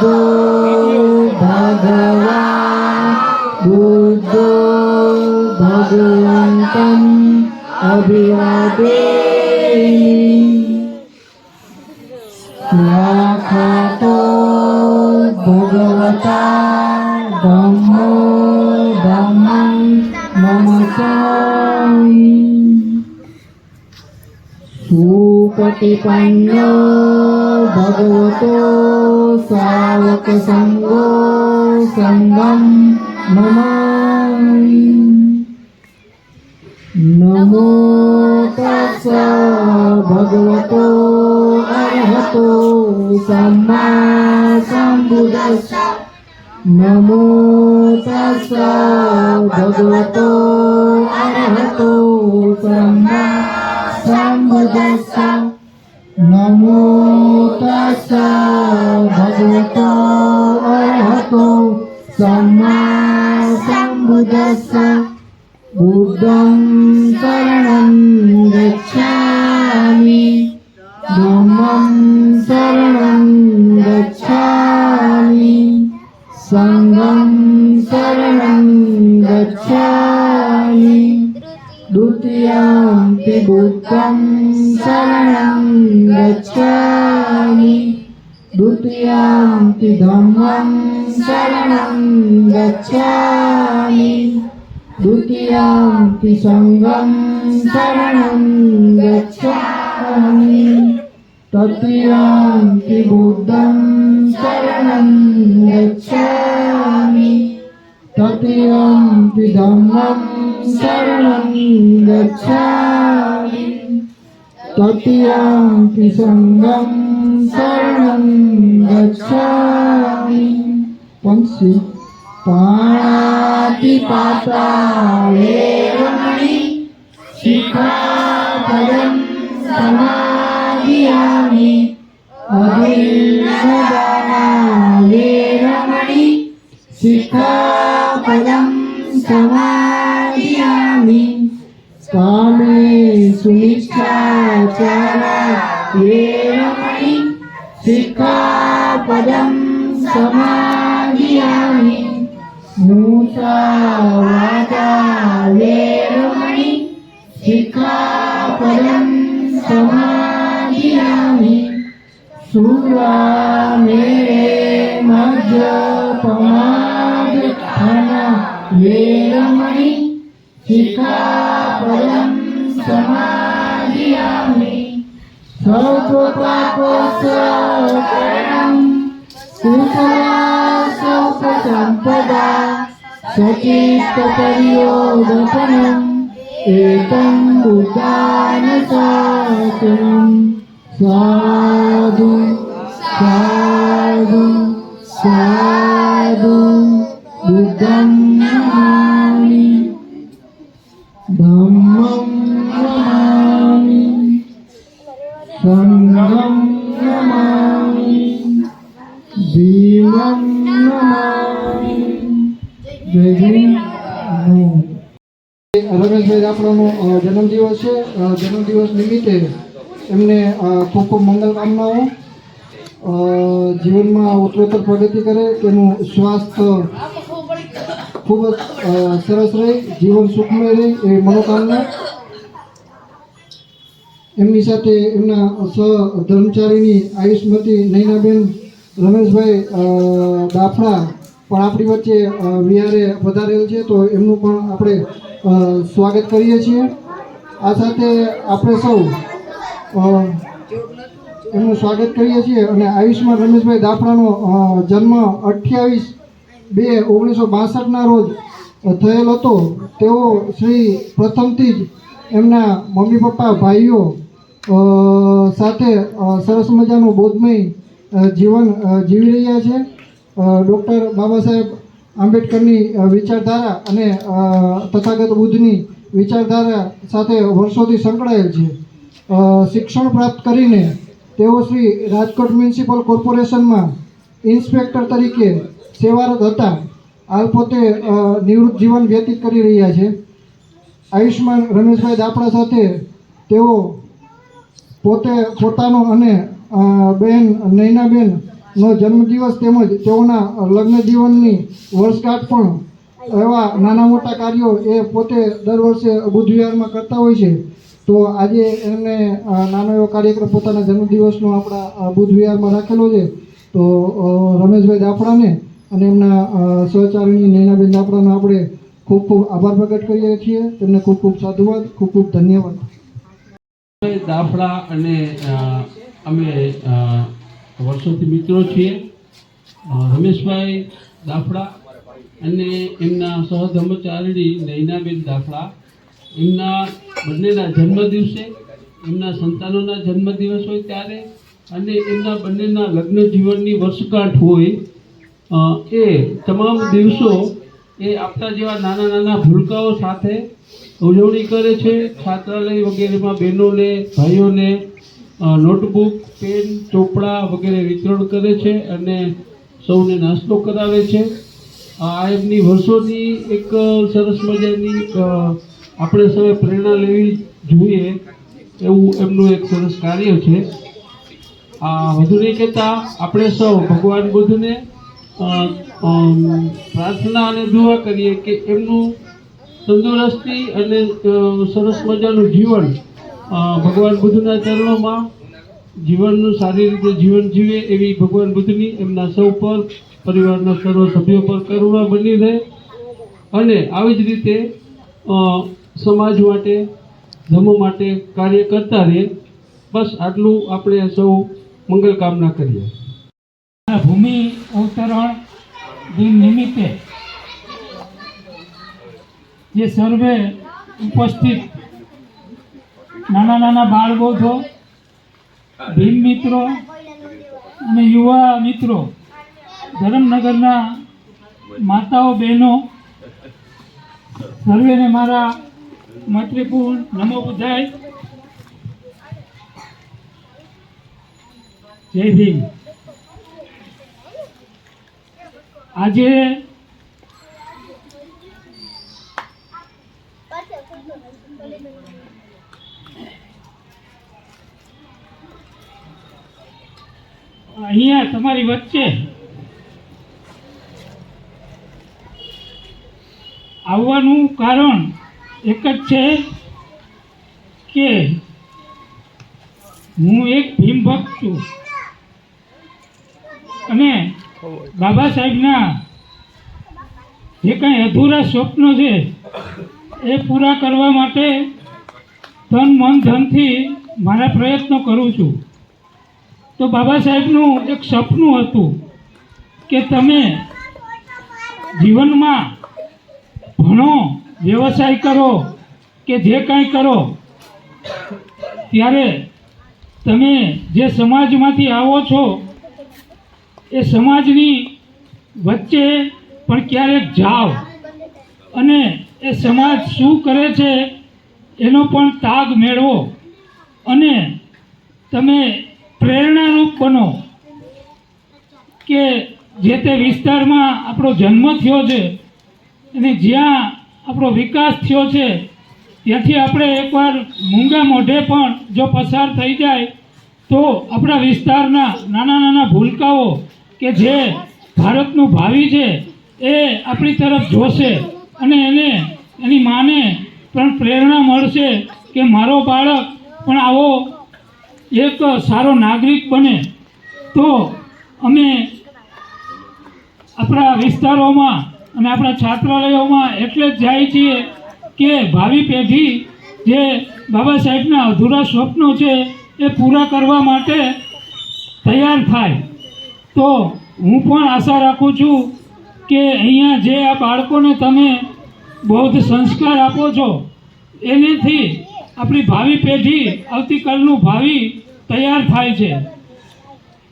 Buddha Bhagavan Buddha Bhagavantam Abhivademi Lakhato Bhagavata Dhammo Dhammam Bhagavato Sa सावकसङ्गो सङ्गं नमामि नमो तस्स भगवतो अरहतो सम्मा सम्बुद्धस्स नमो तस्स भगवतो गच्छामि द्वितीयम्पि बुद्धं शरणं गच्छामि द्वितीयम्पि धम्मं शरणं गच्छामि द्वितीयम्पि सङ्गं शरणं गच्छामि तृतीयम्पि बुद्धं शरणं गच्छामि तृतीयम्पि धम्मं शरणं गच्छामि तृतीयम्पि सङ्गं शरणं गच्छामि पंसि पाणातिपाताले रमणि शिखापदं समाधियामि अभिर्नदानाले रमणि शिखापदं समाधियामि कामे सुनिष्ठाचारा ये रमणि शिखापदं समाधियामि मूषावाचाले रमणि शिखापदं समाधियामि सुरामेरे मध्यपमादखाना ये रमणि शिखापदं समाधियामि सर्वपापोत्सरणं कुशलासोपसम्पदा सचित्तपरियोगपनम् एतं बुद्धानशासनम् साधु साधु साधु बुद्धं नमामि धम्मं नमामि सङ्गं नमामि देवं नमामि જય ભીમ રમેશભાઈ આપણોનો અ, જન્મદિવસ છે અ, જન્મદિવસ નિમિત્તે એમને અ, ખૂબ ખૂબ મંગલ કામનાઓ અ, જીવનમાં ઉત્તરોત્તર પ્રગતિ કરે તેનું સ્વાસ્થ્ય ખૂબ જ સરસ રહે, જીવન સુખમય રહે એ મનોકામના. એમની સાથે એમના સહ ધર્મચારીની આયુષ્મતી નૈનાબેન રમેશભાઈ દાફડા પણ આપણી વચ્ચે વિહારે વધારેલ છે. તો એમનું પણ આપણે સ્વાગત કરીએ છીએ. આ સાથે આપણે સૌ એમનું સ્વાગત કરીએ છીએ. અને આયુષ્માન રમેશભાઈ દાફડાનો જન્મ અઠ્યાવીસ બે ઓગણીસો બાસઠના રોજ થયેલ હતો. તેઓ શ્રી પ્રથમથી જ એમના મમ્મી પપ્પા, ભાઈઓ સાથે સરસ મજાનું બોધમય જીવન જીવી રહ્યા છે. ડૉક્ટર બાબા સાહેબ આંબેડકરની વિચારધારા અને તથાગત બુદ્ધની વિચારધારા સાથે વર્ષોથી સંકળાયેલ છે. શિક્ષણ પ્રાપ્ત કરીને તેઓ શ્રી રાજકોટ મ્યુનિસિપલ કોર્પોરેશનમાં ઇન્સ્પેક્ટર તરીકે સેવારત હતા. હાલ પોતે નિવૃત્ત જીવન વ્યતીત કરી રહ્યા છે. આયુષ્માન રમેશભાઈ દાપડા સાથે તેઓ પોતે પોતાનો અને બહેન નૈનાબેનનો નૈનાબેન જન્મદિવસ તેમજ તેઓના લગ્ન જીવનની વર્ષગાંઠ પણ એવા નાના મોટા કાર્યો એ પોતે દર વર્ષે બુદ્ધ વિહારમાં કરતા હોય છે. તો આજે એમને નાનો એવો કાર્યક્રમ પોતાના જન્મદિવસનો આપણા અ, બુદ્ધ વિહારમાં રાખેલો છે. તો રમેશભાઈ દાફડાને અને એમના સહચારણી નૈનાબેન દાફડાનો આપણે ખૂબ ખૂબ આભાર પ્રગટ કરીએ છીએ. તેમને ખૂબ ખૂબ સાધુવાદ, ખૂબ ખૂબ ધન્યવાદ. દાફડા અને અમે વર્ષોથી મિત્રો છીએ. રમેશભાઈ દાફડા અને એમના સહધર્મચારિણી નૈનાબેન દાફડા એમના બંનેના જન્મદિવસે, એમના સંતાનોના જન્મદિવસ હોય ત્યારે અને એમના બંનેના લગ્ન જીવનની વર્ષગાંઠ હોય એ તમામ દિવસો એ આપણા જેવા નાના નાના ભૂલકાઓ સાથે ઉજવણી કરે છે. છાત્રાલય વગેરેમાં બહેનોને, ભાઈઓને નોટબુક, પેન, ચોપડા વગેરે વિતરણ કરે છે અને સૌને નાસ્તો કરાવે છે. આ એમની વર્ષોની એક સરસ મજાની આપણે સૌએ પ્રેરણા લેવી જોઈએ એવું એમનું એક સરસ કાર્ય છે. આ વધુ નહીં કહેતા, આપણે સૌ ભગવાન બુદ્ધને પ્રાર્થના અને દુઆ કરીએ કે એમનું તંદુરસ્તી અને સરસ મજાનું જીવન ભગવાન બુદ્ધના ચરણોમાં જીવનનું સારી રીતે જીવન જીવે એવી ભગવાન બુદ્ધની એમના સૌ પર, પરિવારના સર્વ સભ્યો પર કરુણા બની રહે અને આવી જ રીતે સમાજ માટે, ધર્મ માટે કાર્ય કરતા રહે બસ આટલું આપણે સૌ મંગલ કામના કરીએ. ભૂમિ અવતરણ દિન નિમિત્તે જે સર્વે ઉપસ્થિત નાના નાના બાળબોધો ભીમ મિત્રો અને યુવા મિત્રો, ધરમનગરના માતાઓ બહેનો, સર્વેને મારા મૈત્રીપૂર્ણ નમો બુધાય જય ભીમ. આજે અહીંયા તમારી વચ્ચે આવવાનું કારણ એક જ છે કે હું એક ભીમ ભક્ત છું. અને બાબા સાહેબના જે કંઈ અધૂરા સ્વપ્નો છે, એ પૂરા કરવા માટે તન, મન, ધનથી મારા પ્રયત્નો કરું છું. તો બાબા સાહેબનું એક સપનું હતું કે તમે જીવનમાં ભણો વ્યવસાય કરો કે જે કાંઈ કરો, ત્યારે તમે જે સમાજમાંથી આવો છો એ સમાજની વચ્ચે પણ ક્યારેક જાઓ અને એ સમાજ શું કરે છે એનો પણ તાગ મેળવો અને તમે પ્રેરણારૂપ બનો કે જે તે વિસ્તારમાં આપણો જન્મ થયો છે અને જ્યાં આપણો વિકાસ થયો છે, ત્યાંથી આપણે એકવાર મૂંગા મોઢે પણ જો પસાર થઈ જાય તો આપણા વિસ્તારના નાના નાના ભૂલકાઓ કે જે ભારતનું ભાવિ છે, એ આપણી તરફ જોશે અને એને, એની માને પણ પ્રેરણા મળશે કે મારો બાળક પણ આવો એક સારો નાગરિક બને. તો અમે આપણા વિસ્તારોમાં અને આપણા છાત્રાલયોમાં એટલે જ જાય છીએ કે ભાવિ પેઢી જે બાબા સાહેબના અધૂરા સ્વપ્નો છે, એ પૂરા કરવા માટે તૈયાર થાય. તો હું પણ આશા રાખું છું કે અહીંયા જે આ બાળકોને તમે બૌદ્ધ સંસ્કાર આપો છો, એનેથી આપણી ભાવિ પેઢી આવતીકાલનું ભાવિ તૈયાર થાય છે.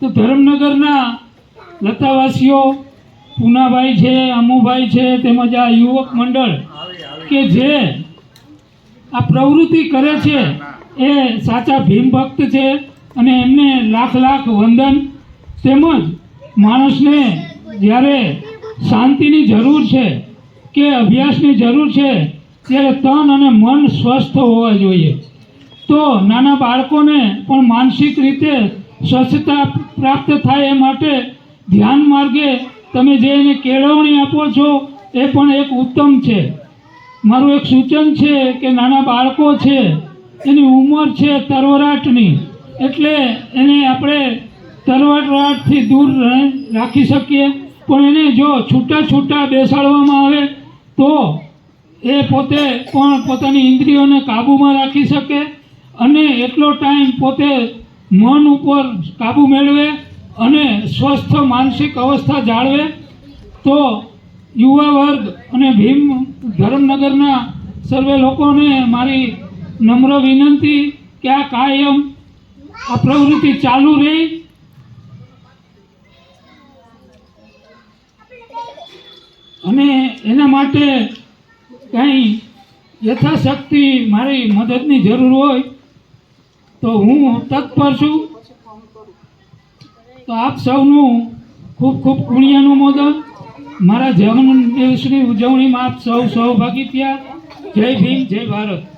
તો ધરમનગરના લતાવાસીઓ, પૂનાભાઈ છે અમુભાઈ છે, તેમજ આ યુવક મંડળ કે જે આ પ્રવૃત્તિ કરે છે, એ સાચા ભીમ ભક્ત છે અને એમને લાખ લાખ વંદન તેમજ માણસને જ્યારે શાંતિની જરૂર છે કે અભ્યાસની જરૂર છે, ત્યારે તન અને મન સ્વસ્થ હોવા જોઈએ. તો નાના બાળકોને પણ માનસિક રીતે સ્વચ્છતા પ્રાપ્ત થાય એ માટે ધ્યાન માર્ગે તમે જે એને કેળવણી આપો છો, એ પણ એક ઉત્તમ છે. મારું એક સૂચન છે કે નાના બાળકો છે, એની ઉંમર છે તરવરાટની, એટલે એને આપણે તરવરાટથી દૂર રાખી શકીએ. પણ એને જો છૂટા છૂટા બેસાડવામાં આવે, તો એ પોતે પણ પોતાની ઇન્દ્રિયોને કાબૂમાં રાખી શકે અને એટલો ટાઈમ પોતે મન ઉપર કાબૂ મેળવે અને સ્વસ્થ માનસિક અવસ્થા જાળવે. તો યુવા વર્ગ અને ભીમ ધર્મનગરના સર્વે લોકોને મારી નમ્ર વિનંતી કે આ કાયમ આ પ્રવૃત્તિ ચાલુ રહી. અને એના માટે કાંઈ યથાશક્તિ મારી મદદની જરૂર હોય, તો હું તત્પર છું. તો આપ સૌનું ખૂબ ખૂબ પુણ્યનું મોદન મારા જન્મ દિવસની ઉજવણીમાં આપ સૌ સહભાગી થયા. જય ભીમ, જય ભારત.